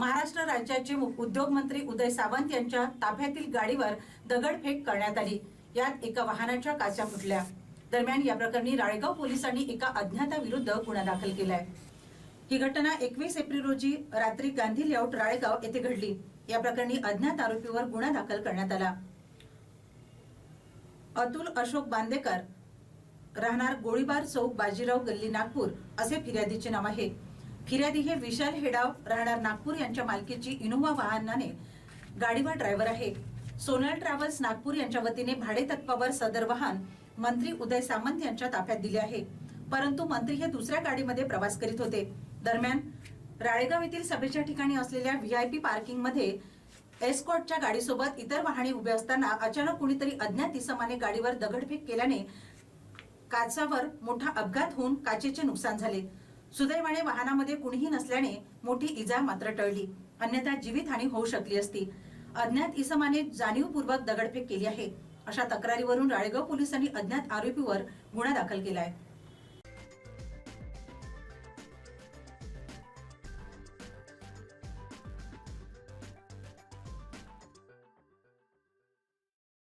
महाराष्ट्र राज्याचे उद्योग उद्योगमंत्री उदय सावंत यांच्या ताफ्यातील गाडीवर दगडफेक करण्यात आली. यात एका वाहनाच्या काचा फुटल्या. दरम्यान या प्रकरणी राळेगाव पोलिसांनी एका अज्ञाताविरुद्ध गुन्हा दाखल केलाय. ही घटना एकवीस एप्रिल रोजी रात्री गांधी लेआउट राळेगाव येथे घडली. या प्रकरणी अज्ञात आरोपीवर गुन्हा दाखल करण्यात आला. अतुल अशोक बांदेकर राहणार गोळीबार चौक बाजीराव गल्ली नागपूर असे फिर्यादीचे नाव आहे. फिर्यादी हे विशाल हेडाव राहणार नागपूर यांच्या मालकीची इनोव्हा वाहनाने गाडीवर ड्रायव्हर आहे. सोनल ट्रॅव्हल्स नागपूर यांच्या वतीने भाडे तत्वावर सदर वाहन मंत्री उदय सामंत यांच्या ताफ्यात दिले आहे. परंतु मंत्री हे दुसऱ्या गाडीमध्ये प्रवास करीत होते. दरम्यान राळेगाव येथील सभेच्या ठिकाणी असलेल्या व्हीआयपी पार्किंगमध्ये एस्कॉटच्या गाडीसोबत इतर वाहने उभे असताना अचानक कुणीतरी अज्ञात इसमाने गाडीवर दगडफेक केल्याने काचावर मोठा अपघात होऊन काचेचे नुकसान झाले. सुदैवाने वाहनामध्ये कुणीही नसल्याने मोठी इजा मात्र टळली. अन्यथा जीवितहानी होऊ शकली असती. अज्ञात इसमाने जाणीवपूर्वक दगडफेक केली आहे. अशा तक्रारीवरून राळेगाव पोलिसांनी अज्ञात आरोपीवर गुन्हा दाखल केला आहे